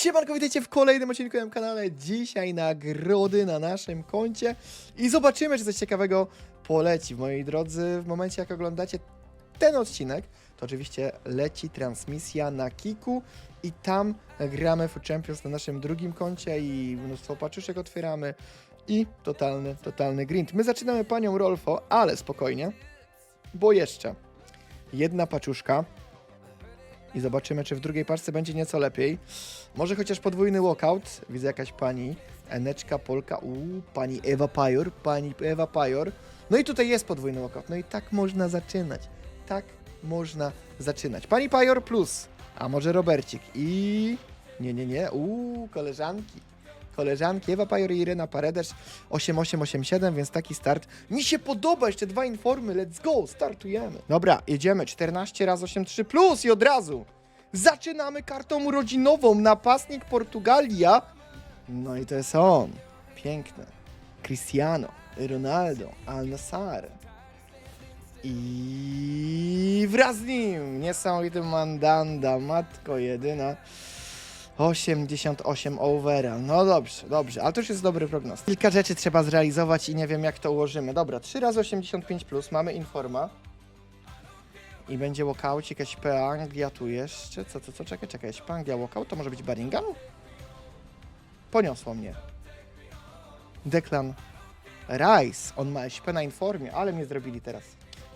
Siemanko, witajcie w kolejnym odcinku na moim kanale. Dzisiaj nagrody na naszym koncie i zobaczymy, czy coś ciekawego poleci. Moi drodzy, w momencie jak oglądacie ten odcinek, to oczywiście leci transmisja na Kiku i tam gramy w Champions na naszym drugim koncie i mnóstwo paczuszek otwieramy i totalny, totalny grind. My zaczynamy panią Rolfo, ale spokojnie, bo jeszcze jedna paczuszka i zobaczymy, czy w drugiej paczce będzie nieco lepiej. Może chociaż podwójny walkout. Widzę jakaś pani Eneczka, Polka, uuu, pani Ewa Pajor, pani Ewa Pajor. No i tutaj jest podwójny walkout. No i tak można zaczynać. Tak można zaczynać. Pani Pajor plus, a może Robercik i... Nie, nie, nie, uuu, koleżanki. Koleżanki Ewa Pajor i Irena Paredesz 8887, więc taki start. Mi się podoba, jeszcze dwa informy, let's go, startujemy. Dobra, jedziemy, 14 razy 83 plus i od razu. Zaczynamy kartą urodzinową, napastnik Portugalia. No i to jest on, piękne. Cristiano, Ronaldo, Al Nassr. I wraz z nim niesamowity Mandanda, matko jedyna. 88 overall. No dobrze, dobrze, ale to już jest dobry prognoz. Kilka rzeczy trzeba zrealizować i nie wiem jak to ułożymy. Dobra, 3 razy 85 plus, mamy informa. I będzie walkout, jakaś PA, Anglia tu jeszcze. Co, co, co, czekaj, czekaj, SP Anglia walkout, to może być Birmingham? Poniosło mnie. Declan Rice, on ma SP na informie, ale mnie zrobili teraz.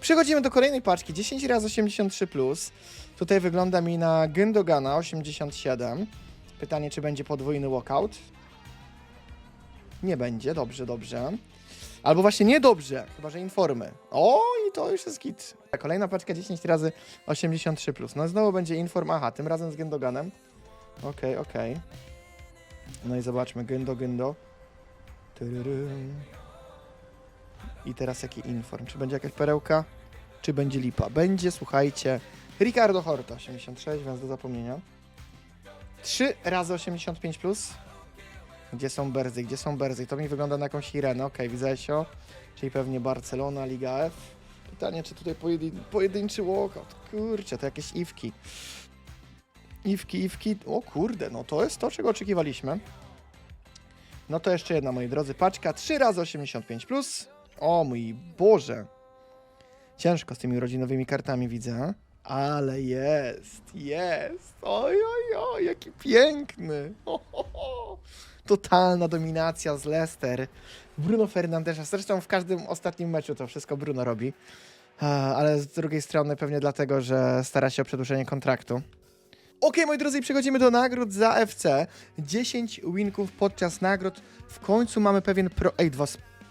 Przechodzimy do kolejnej paczki, 10 razy 83 plus. Tutaj wygląda mi na Gündogana 87. Pytanie, czy będzie podwójny walkout? Nie będzie, dobrze, dobrze. Albo właśnie niedobrze, chyba że informy. O, i to już jest git. Kolejna paczka 10 razy 83 plus. No znowu będzie inform, aha, tym razem z Gündoganem. Okej, okej. No i zobaczmy, Gündo. Tyryrym. I teraz jaki inform? Czy będzie jakaś perełka? Czy będzie lipa? Będzie, słuchajcie, Ricardo Horta 86, więc do zapomnienia. 3 razy 85 plus. Gdzie są Berzy? Gdzie są Berzy? To mi wygląda na jakąś Irenę. Okej, widzę się. Czyli pewnie Barcelona, Liga F. Pytanie, czy tutaj pojedyn pojedynczy walkout? Kurczę, to jakieś iwki. Iwki, iwki. O kurde, no to jest to, czego oczekiwaliśmy. No to jeszcze jedna, moi drodzy, paczka 3 razy 85 plus. O mój Boże. Ciężko z tymi urodzinowymi kartami widzę. Ale jest, jest. Oj, oj, oj, jaki piękny. Totalna dominacja z Leicester. Bruno Fernandesza. Zresztą w każdym ostatnim meczu to wszystko Bruno robi. A, Ale z drugiej strony pewnie dlatego, że stara się o przedłużenie kontraktu. Okej, moi drodzy, przechodzimy do nagród za FC. 10 winków podczas nagród. W końcu mamy pewien pro... Ej,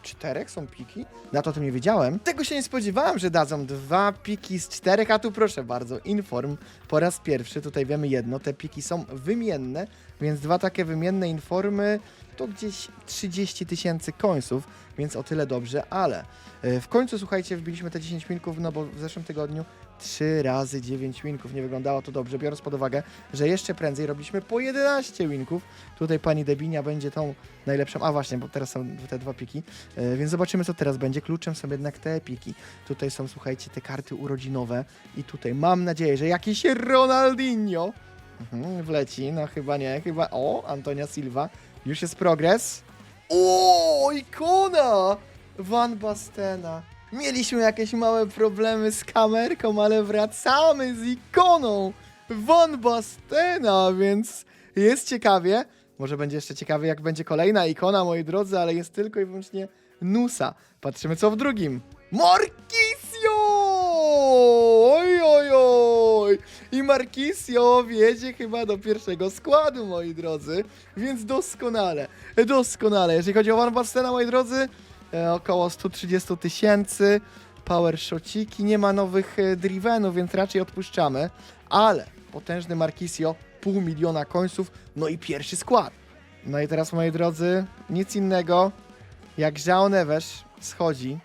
czterech są piki? Na to o tym nie wiedziałem. Tego się nie spodziewałem, że dadzą dwa piki z czterech, a tu proszę bardzo, inform po raz pierwszy. Tutaj wiemy jedno, te piki są wymienne, więc dwa takie wymienne informy to gdzieś 30 tysięcy końców, więc o tyle dobrze, ale e, w końcu, słuchajcie, wbiliśmy te 10 winków, no bo w zeszłym tygodniu 3 razy 9 winków. Nie wyglądało to dobrze, biorąc pod uwagę, że jeszcze prędzej robiliśmy po 11 winków. Tutaj pani Debinia będzie tą najlepszą. A właśnie, bo teraz są te dwa piki. E, więc zobaczymy, co teraz będzie. Kluczem są jednak te piki. Tutaj są, słuchajcie, te karty urodzinowe. I tutaj mam nadzieję, że jakiś Ronaldinho mhm, wleci. No chyba nie, chyba. O, Antonia Silva. Już jest progres. O, ikona! Van Bastena. Mieliśmy jakieś małe problemy z kamerką, ale wracamy z ikoną Van Bastena, więc jest ciekawie. Może będzie jeszcze ciekawie, jak będzie kolejna ikona, moi drodzy, ale jest tylko i wyłącznie Nusa. Patrzymy, co w drugim. Marquisio! Oj, oj, oj! I Marquisio wiedzie chyba do pierwszego składu, moi drodzy. Więc doskonale, doskonale. Jeżeli chodzi o Van Bastena, moi drodzy, e, około 130 tysięcy. Power shotiki, nie ma nowych e, drivenów, więc raczej odpuszczamy. Ale potężny Marquisio, pół miliona końców, no i pierwszy skład. No i teraz, moi drodzy, nic innego jak Jean Neves schodzi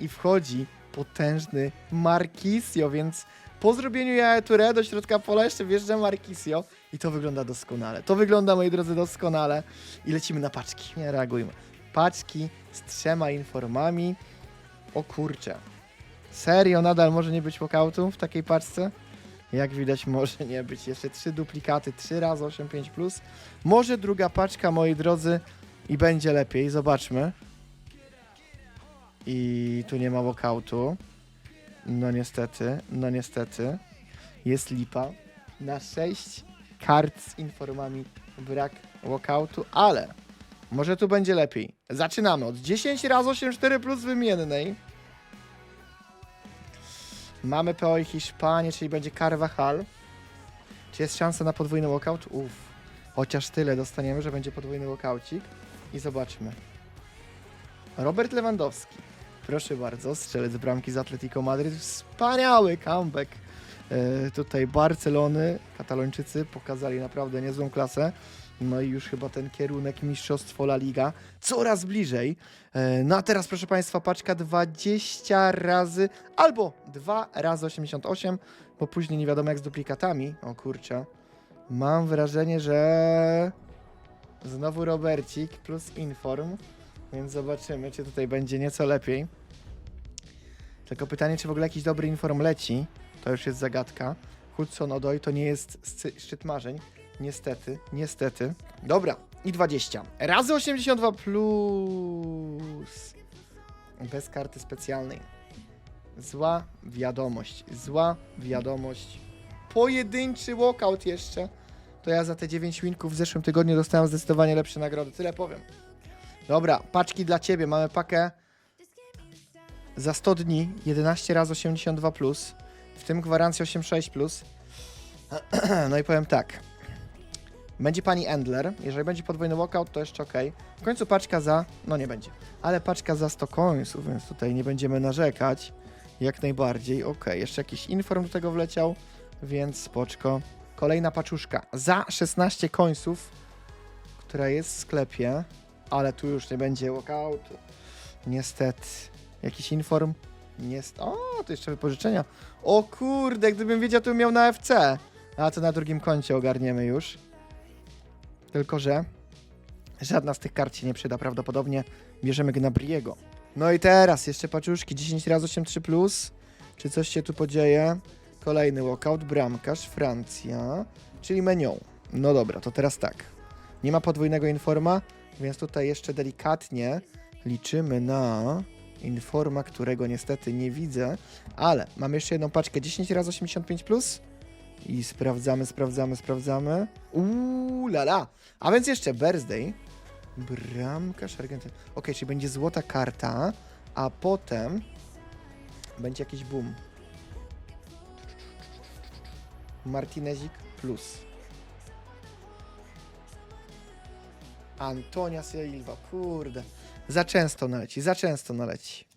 i wchodzi potężny Marquisio, więc po zrobieniu Jaja Touré do środka pola jeszcze wjeżdża Marquisio i to wygląda doskonale. To wygląda, moi drodzy, doskonale i lecimy na paczki. Nie reagujmy. Paczki z trzema informami. O kurczę. Serio, nadal może nie być walkoutu w takiej paczce? Jak widać może nie być. Jeszcze trzy duplikaty, 3 razy 8,5 plus. Może druga paczka, moi drodzy, i będzie lepiej. Zobaczmy. I tu nie ma walkoutu. No niestety, no niestety. Jest lipa. Na 6 kart z informami brak walkoutu, ale może tu będzie lepiej. Zaczynamy od 10 razy 8,4 plus wymiennej. Mamy PO i Hiszpanię, czyli będzie Carvajal. Czy jest szansa na podwójny walkout? Uff. Chociaż tyle dostaniemy, że będzie podwójny walkoucik. I zobaczmy. Robert Lewandowski. Proszę bardzo, strzelec bramki z Atletico Madryt. Wspaniały comeback. E, tutaj Barcelony, Katalończycy pokazali naprawdę niezłą klasę. No i już chyba ten kierunek Mistrzostwo La Liga coraz bliżej. E, No a teraz, proszę Państwa, paczka 20 razy albo 2 razy 88, bo później nie wiadomo jak z duplikatami. O kurczę. Mam wrażenie, że znowu Robercik plus Inform, więc zobaczymy, czy tutaj będzie nieco lepiej. Tylko pytanie, czy w ogóle jakiś dobry Inform leci, to już jest zagadka. Hudson Odoi to nie jest szczyt marzeń. Niestety, niestety. Dobra, i 20. Razy 82 plus. Bez karty specjalnej. Zła wiadomość, zła wiadomość. Pojedynczy walkout jeszcze. To ja za te 9 winków w zeszłym tygodniu dostałem zdecydowanie lepsze nagrody. Tyle powiem. Dobra, paczki dla ciebie. Mamy pakę za 100 dni 11 razy 82 plus. W tym gwarancja 86 plus. No i powiem tak. Będzie pani Endler. Jeżeli będzie podwójny walkout, to jeszcze ok. W końcu paczka za. No nie będzie. Ale paczka za 100 końców, więc tutaj nie będziemy narzekać. Jak najbardziej. Ok, jeszcze jakiś inform do tego wleciał, więc spoczko. Kolejna paczuszka za 16 końców, która jest w sklepie, ale tu już nie będzie walkoutu. Niestety. Jakiś inform? Niest... O, to jeszcze wypożyczenia. O kurde, gdybym wiedział, to bym miał na FC. A to na drugim koncie ogarniemy już. Tylko, że żadna z tych kart się nie przyda prawdopodobnie. Bierzemy Gnabriego. No i teraz jeszcze paczuszki 10 razy 8-3 plus. Czy coś się tu podzieje? Kolejny walkout, bramkarz, Francja, czyli menu. No dobra, to teraz tak. Nie ma podwójnego informa, więc tutaj jeszcze delikatnie liczymy na informa, którego niestety nie widzę, ale mamy jeszcze jedną paczkę 10 razy 85 plus. I sprawdzamy, sprawdzamy, sprawdzamy. Uuu, lala. A więc jeszcze birthday. Bramkarz Argentyny. Ok, czyli będzie złota karta, a potem będzie jakiś boom. Martinezik plus. Antonia Silva, kurde. Za często naleci, za często naleci.